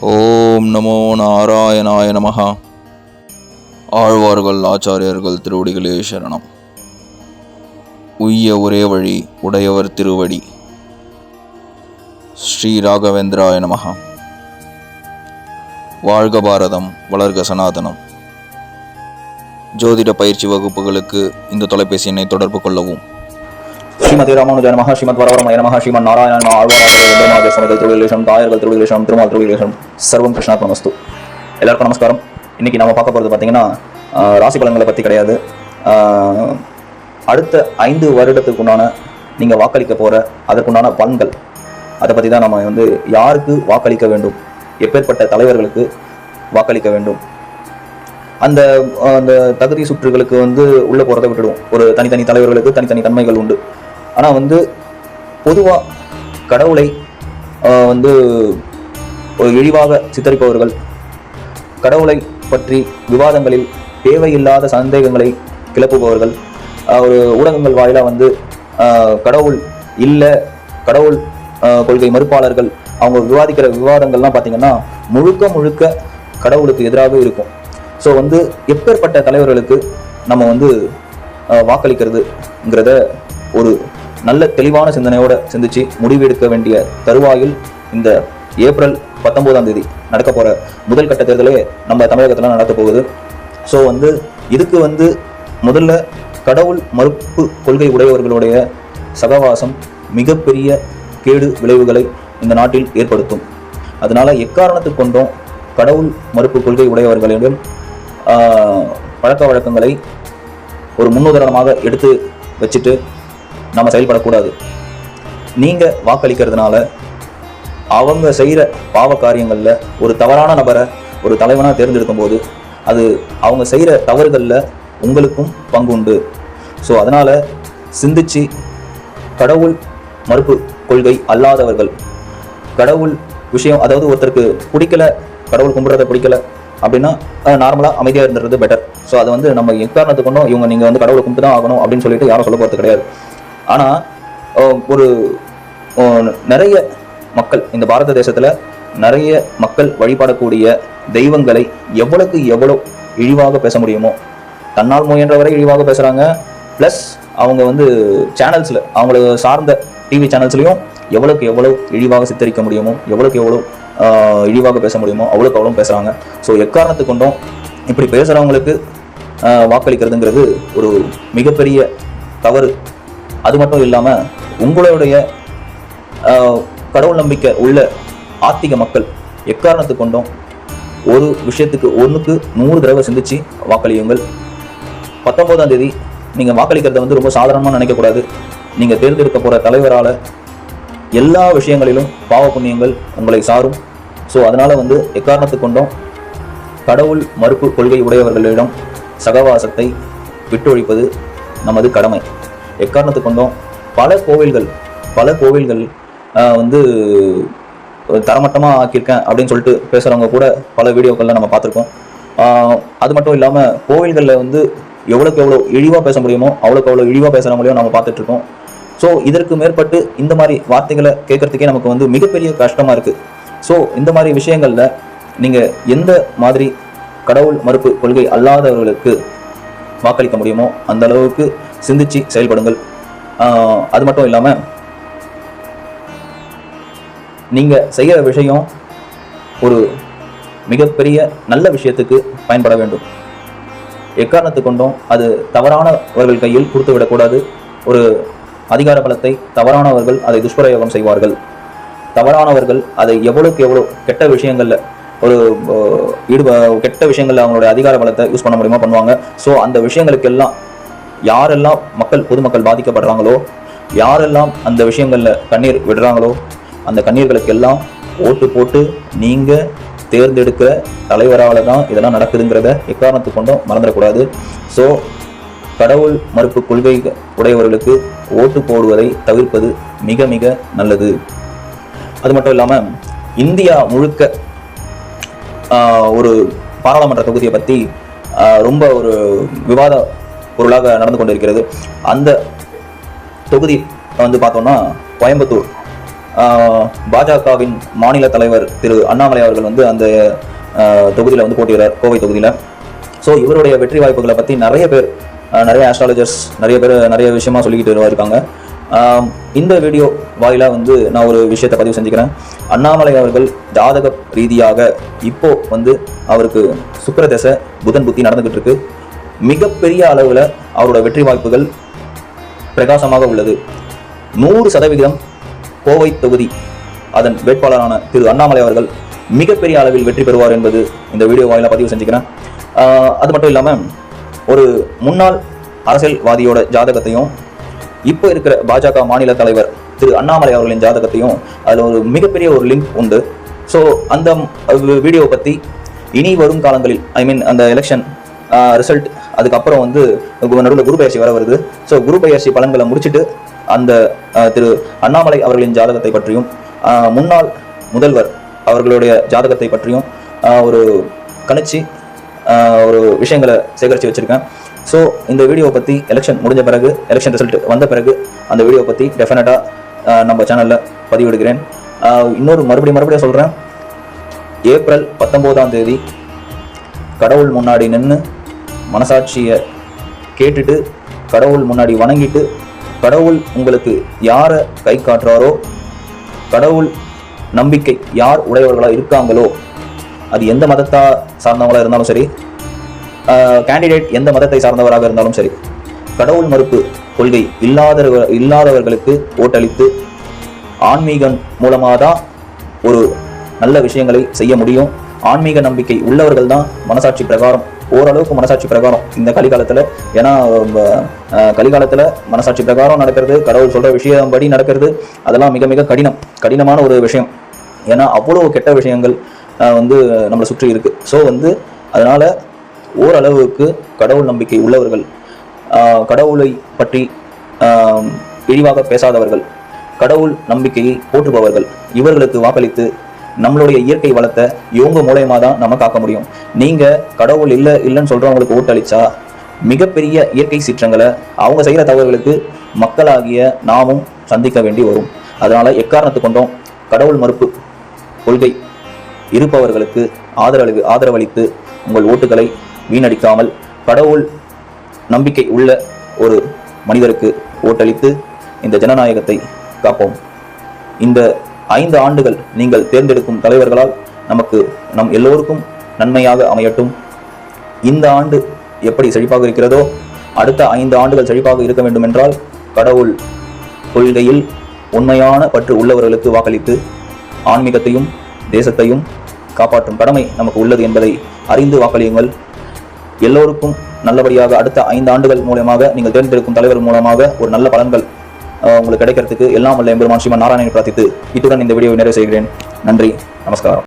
ஓம் நமோ நாராயணாய நமகா ஆழ்வார்கள் ஆச்சாரியர்கள் திருவடிகளே சரணம். உய்ய ஒரே வழி உடையவர் திருவடி. ஸ்ரீ ராகவேந்திராய நமகா வாழ்க பாரதம் வளர்க சனாதனம். ஜோதிட பயிற்சி வகுப்புகளுக்கு இந்த தொலைபேசி எண்ணை தொடர்பு கொள்ளவும். ஸ்ரீமதி ராமானுஜன் மகா ஸ்ரீமத் வரவரமய மகா ஸ்ரீமன் நாராயண ஆழ்வாராஜ திருவிலேஷம் தாயர்கள் திருவிலேஷம் திருமால் திருவிலேஷம் சர்வம் கிருஷ்ணாத்மஸ்து எல்லாருக்கும் நமஸ்காரம். இன்னைக்கு நம்ம பார்க்க போகிறது பார்த்தீங்கன்னா ராசி பலன்களை பற்றி கிடையாது. ஆஹ், அடுத்த ஐந்து வருடத்துக்குண்டான நீங்கள் வாக்களிக்க போகிற அதற்குண்டான பலன்கள் அதை பற்றி தான் நம்ம வந்து யாருக்கு வாக்களிக்க வேண்டும் எப்பேற்பட்ட தலைவர்களுக்கு வாக்களிக்க வேண்டும். அந்த அந்த தகுதி சுற்றுகளுக்கு வந்து உள்ள போறதை விட்டுடுவோம். ஒரு தனித்தனி தலைவர்களுக்கு தனித்தனி தன்மைகள் உண்டு. ஆனால் வந்து பொதுவாக கடவுளை வந்து ஒரு இழிவாக சித்தரிப்பவர்கள் கடவுளை பற்றி விவாதங்களில் தேவையில்லாத சந்தேகங்களை கிளப்புபவர்கள் ஒரு ஊடகங்கள் வாயிலாக வந்து கடவுள் இல்லை கடவுள் கொள்கை மறுப்பாளர்கள் அவங்க விவாதிக்கிற விவாதங்கள்லாம் பார்த்தீங்கன்னா முழுக்க முழுக்க கடவுளுக்கு எதிராக இருக்கும். ஸோ வந்து எப்பேற்பட்ட தலைவர்களுக்கு நம்ம வந்து வாக்களிக்கிறதுங்கிறத ஒரு நல்ல தெளிவான சிந்தனையோட சிந்திச்சு முடிவெடுக்க வேண்டிய தருவாயில் இந்த ஏப்ரல் பத்தொன்பதாம் தேதி நடக்க போற முதல் கட்ட தேர்தலே நம்ம தமிழகத்துல நடக்க போகுது. ஸோ வந்து இதுக்கு வந்து முதல்ல கடவுள் மறுப்பு கொள்கை உடையவர்களுடைய சகவாசம் மிகப்பெரிய கேடு விளைவுகளை இந்த நாட்டில் ஏற்படுத்தும். அதனால எக்காரணத்துக்கு கொண்டும் கடவுள் மறுப்பு கொள்கை உடையவர்களிடம் பழக்க வழக்கங்களை ஒரு முன்னுதாரணமாக எடுத்து வச்சுட்டு நம்ம செயல்படக்கூடாது. நீங்க வாக்களிக்கிறதுனால அவங்க செய்கிற பாவ காரியங்களில் ஒரு தவறான நபரை ஒரு தலைவனாக தேர்ந்தெடுக்கும் போது அது அவங்க செய்கிற தவறுகளில் உங்களுக்கும் பங்கு உண்டு ஸோ அதனால் சிந்திச்சு கடவுள் மறுப்பு கொள்கை அல்லாதவர்கள் கடவுள் விஷயம் அதாவது ஒருத்தருக்கு பிடிக்கல கடவுள் கும்பிட்றத பிடிக்கல அப்படின்னா நார்மலாக அமைதியாக இருந்துறது பெட்டர் ஸோ அதை வந்து நம்ம எக்காரணத்துக்கு கொண்டும்? இவங்க நீங்கள் வந்து கடவுளை கும்பிட்டு தான் ஆகணும் அப்படின்னு சொல்லிட்டு யாரும் சொல்ல போகிறது கிடையாது. ஆனால் ஒரு நிறைய மக்கள் இந்த பாரத தேசத்தில் நிறைய மக்கள் வழிபடக்கூடிய தெய்வங்களை எவ்வளவுக்கு எவ்வளோ இழிவாக பேச முடியுமோ தன்னால் முயன்றவரை இழிவாக பேசுகிறாங்க ப்ளஸ் அவங்க வந்து சேனல்ஸில் அவங்கள சார்ந்த டிவி சேனல்ஸ்லையும் எவ்வளோக்கு எவ்வளோ இழிவாக சித்தரிக்க முடியுமோ எவ்வளோக்கு எவ்வளோ இழிவாக பேச முடியுமோ அவ்வளோக்கு அவ்வளோ பேசுகிறாங்க ஸோ எக்காரணத்து கொண்டும் இப்படி பேசுகிறவங்களுக்கு வாக்களிக்கிறதுங்கிறது ஒரு மிகப்பெரிய தவறு. அது மட்டும் இல்லாமல் உங்களுடைய கடவுள் நம்பிக்கை உள்ள ஆத்திக மக்கள் எக்காரணத்து கொண்டும் ஒரு விஷயத்துக்கு ஒன்றுக்கு நூறு தடவை சிந்திச்சு வாக்களியுங்கள். பத்தொம்போதாம் தேதி நீங்கள் வாக்களிக்கிறத வந்து ரொம்ப சாதாரணமாக நினைக்கக்கூடாது நீங்கள் தேர்ந்தெடுக்க போகிற தலைவரால் எல்லா விஷயங்களிலும் பாவ புண்ணியங்கள் உங்களை சாரும். ஸோ அதனால் வந்து எக்காரணத்து கொண்டும் கடவுள் மறுப்பு கொள்கை உடையவர்களிடம் சகவாசத்தை விட்டொழிப்பது நமது கடமை. எக்காரணத்துக்கு கொண்டும் பல கோவில்கள் பல கோவில்கள் வந்து தரமட்டமாக ஆக்கியிருக்கேன் அப்படின்னு சொல்லிட்டு பேசுகிறவங்க கூட பல வீடியோக்களில் நம்ம பார்த்துருக்கோம். அது மட்டும் இல்லாமல் கோவில்களில் வந்து எவ்வளோக்கு எவ்வளோ இழிவாக பேச முடியுமோ அவ்வளோக்கு அவ்வளோ இழிவாக பேசுகிறவங்களையும் நம்ம பார்த்துட்ருக்கோம். ஸோ இதற்கு மேற்பட்டு இந்த மாதிரி வார்த்தைகளை கேட்கறதுக்கே நமக்கு வந்து மிகப்பெரிய கஷ்டமாக இருக்குது ஸோ இந்த மாதிரி விஷயங்களில் நீங்கள் எந்த மாதிரி கடவுள் மறுப்பு கொள்கை அல்லாதவர்களுக்கு வாக்களிக்க முடியுமோ அந்த அளவுக்கு சிந்திச்சு செயல்படுங்கள். ஆஹ் அது மட்டும் இல்லாமல் நீங்கள் செய்கிற விஷயம் ஒரு மிகப்பெரிய நல்ல விஷயத்துக்கு பயன்பட வேண்டும். எக்காரணத்து கொண்டும் அது தவறானவர்கள் கையில் கொடுத்து விடக்கூடாது ஒரு அதிகார பலத்தை தவறானவர்கள் அதை துஷ்பிரயோகம் செய்வார்கள். தவறானவர்கள் அதை எவ்வளவுக்கு எவ்வளோ கெட்ட விஷயங்கள்ல ஒரு ஈடுப கெட்ட விஷயங்களில் அவங்களுடைய அதிகார பலத்தை யூஸ் பண்ண முடியுமா பண்ணுவாங்க. ஸோ அந்த விஷயங்களுக்கெல்லாம் யாரெல்லாம் மக்கள் பொதுமக்கள் பாதிக்கப்படுறாங்களோ யாரெல்லாம் அந்த விஷயங்களில் கண்ணீர் விடுறாங்களோ அந்த கண்ணீர்களுக்கு எல்லாம் ஓட்டு போட்டு நீங்கள் தேர்ந்தெடுக்கிற தலைவரால் தான் இதெல்லாம் நடக்குதுங்கிறத எக்காரணத்து கொண்டும் மறந்துடக்கூடாது. ஸோ கடவுள் மறுப்பு கொள்கை உடையவர்களுக்கு ஓட்டு போடுவதை தவிர்ப்பது மிக மிக நல்லது. அது மட்டும் இல்லாமல் இந்தியா முழுக்க ஒரு பாராளுமன்ற தொகுதியை பற்றி ரொம்ப ஒரு விவாத பொருளாக நடந்து கொண்டிருக்கிறது. அந்த தொகுதி வந்து பார்த்தோம்னா கோயம்புத்தூர். பாஜகவின் மாநில தலைவர் திரு அண்ணாமலை அவர்கள் வந்து அந்த தொகுதியில் வந்து போட்டிடுறார் கோவை தொகுதியில். ஸோ இவருடைய வெற்றி வாய்ப்புகளை பற்றி நிறைய பேர் நிறைய ஆஸ்ட்ராலஜர்ஸ் நிறைய பேர் நிறைய விஷயமா சொல்லிக்கிட்டு இருக்காங்க. இந்த வீடியோ வாயிலாக வந்து நான் ஒரு விஷயத்தை பதிவு செஞ்சுக்கிறேன். அண்ணாமலை அவர்கள் ஜாதக ரீதியாக இப்போ வந்து அவருக்கு சுக்கிர தசை புதன் புத்தி நடந்துகிட்டு இருக்கு. மிகப்பெரிய அளவில் அவரோட வெற்றி வாய்ப்புகள் பிரகாசமாக உள்ளது. நூறு சதவிகிதம் கோவை தொகுதி அதன் வேட்பாளரான திரு அண்ணாமலை அவர்கள் மிகப்பெரிய அளவில் வெற்றி பெறுவார் என்பது இந்த வீடியோ வாயிலாக பதிவு செஞ்சுக்கிறேன். அது மட்டும் இல்லாமல் ஒரு முன்னாள் அரசியல்வாதியோட ஜாதகத்தையும் இப்போ இருக்கிற பாஜக மாநில தலைவர் திரு அண்ணாமலை அவர்களின் ஜாதகத்தையும் அதில் ஒரு மிகப்பெரிய ஒரு லிங்க் உண்டு. ஸோ அந்த வீடியோ பற்றி இனி வரும் காலங்களில் ஐ மீன் அந்த எலெக்ஷன் ரிசல்ட் அதுக்கப்புறம் வந்து நடுவில் குரு பயிற்சி வர வருது. ஸோ குரு பயிற்சி பலன்களை முடிச்சுட்டு அந்த திரு அண்ணாமலை அவர்களின் ஜாதகத்தை பற்றியும் முன்னாள் முதல்வர் அவர்களுடைய ஜாதகத்தை பற்றியும் ஒரு கணிச்சு ஒரு விஷயங்களை சேகரித்து வச்சுருக்கேன். ஸோ இந்த வீடியோ பற்றி எலெக்ஷன் முடிஞ்ச பிறகு எலெக்ஷன் ரிசல்ட் வந்த பிறகு அந்த வீடியோ பற்றி டெஃபினட்டாக நம்ம சேனலில் பதிவிடுகிறேன். இன்னொரு மறுபடியும் மறுபடியும் சொல்கிறேன் ஏப்ரல் பத்தொம்போதாம் தேதி கடவுள் முன்னாடி நின்று மனசாட்சியை கேட்டுட்டு கடவுள் முன்னாடி வணங்கிட்டு கடவுள் உங்களுக்கு யாரை கை காட்டுறாரோ கடவுள் நம்பிக்கை யார் உடையவர்களாக இருக்காங்களோ அது எந்த மதத்தா சார்ந்தவங்களாக இருந்தாலும் சரி கேண்டிடேட் எந்த மதத்தை சார்ந்தவராக இருந்தாலும் சரி கடவுள் மறுப்பு கொள்கை இல்லாதவர் இல்லாதவர்களுக்கு ஓட்டளித்து ஆன்மீகம் மூலமாக தான் ஒரு நல்ல விஷயங்களை செய்ய முடியும். ஆன்மீக நம்பிக்கை உள்ளவர்கள் தான் மனசாட்சி பிரகாரம் ஓரளவுக்கு மனசாட்சி பிரகாரம் இந்த கலிகாலத்தில் ஏன்னா கலிகாலத்தில் மனசாட்சி பிரகாரம் நடக்கிறது கடவுள் சொல்கிற விஷயம்படி நடக்கிறது அதெல்லாம் மிக மிக கடினம் கடினமான ஒரு விஷயம். ஏன்னா அவ்வளோ கெட்ட விஷயங்கள் வந்து நம்மளை சுற்றி இருக்குது ஸோ வந்து அதனால் ஓரளவுக்கு கடவுள் நம்பிக்கை உள்ளவர்கள் கடவுளை பற்றி இழிவாக பேசாதவர்கள் கடவுள் நம்பிக்கையை போற்றுபவர்கள் இவர்களுக்கு வாக்களித்து நம்மளுடைய இயற்கை வளத்தை இவங்க மூலயமா தான் நம்ம காக்க முடியும். நீங்க கடவுள் இல்லை இல்லைன்னு சொல்றவங்களுக்கு ஓட்டளிச்சா மிகப்பெரிய இயற்கை சீற்றங்களை அவங்க செய்கிற தவறுகளுக்கு மக்களாகிய நாமும் சந்திக்க வேண்டி வரும். அதனால எக்காரணத்து கொண்டோம் கடவுள் மறுப்பு கொள்கை இருப்பவர்களுக்கு ஆதரவு ஆதரவளித்து உங்கள் ஓட்டுகளை வீணடிக்காமல் கடவுள் நம்பிக்கை உள்ள ஒரு மனிதருக்கு ஓட்டளித்து இந்த ஜனநாயகத்தை காப்போம். இந்த ஐந்து ஆண்டுகள் நீங்கள் தேர்ந்தெடுக்கும் தலைவர்களால் நமக்கு நம் எல்லோருக்கும் நன்மையாக அமையட்டும். இந்த ஆண்டு எப்படி செழிப்பாக இருக்கிறதோ அடுத்த ஐந்து ஆண்டுகள் செழிப்பாக இருக்க வேண்டும் என்றால் கடவுள் கொள்கையில் உண்மையான பற்று உள்ளவர்களுக்கு வாக்களித்து ஆன்மீகத்தையும் தேசத்தையும் காப்பாற்றும் கடமை நமக்கு உள்ளது என்பதை அறிந்து வாக்களியுங்கள். எல்லோருக்கும் நல்லபடியாக அடுத்த ஐந்து ஆண்டுகள் மூலமாக நீங்கள் தேர்ந்தெடுக்கும் தலைவர் மூலமாக ஒரு நல்ல பலன்கள் உங்களுக்கு கிடைக்கிறதுக்கு எல்லாம் வல்ல எம்பெருமான் ஸ்ரீமன் நாராயணனை பிரார்த்தித்து இத்துடன் இந்த வீடியோவை நிறைவு செய்கிறேன். நன்றி நமஸ்காரம்.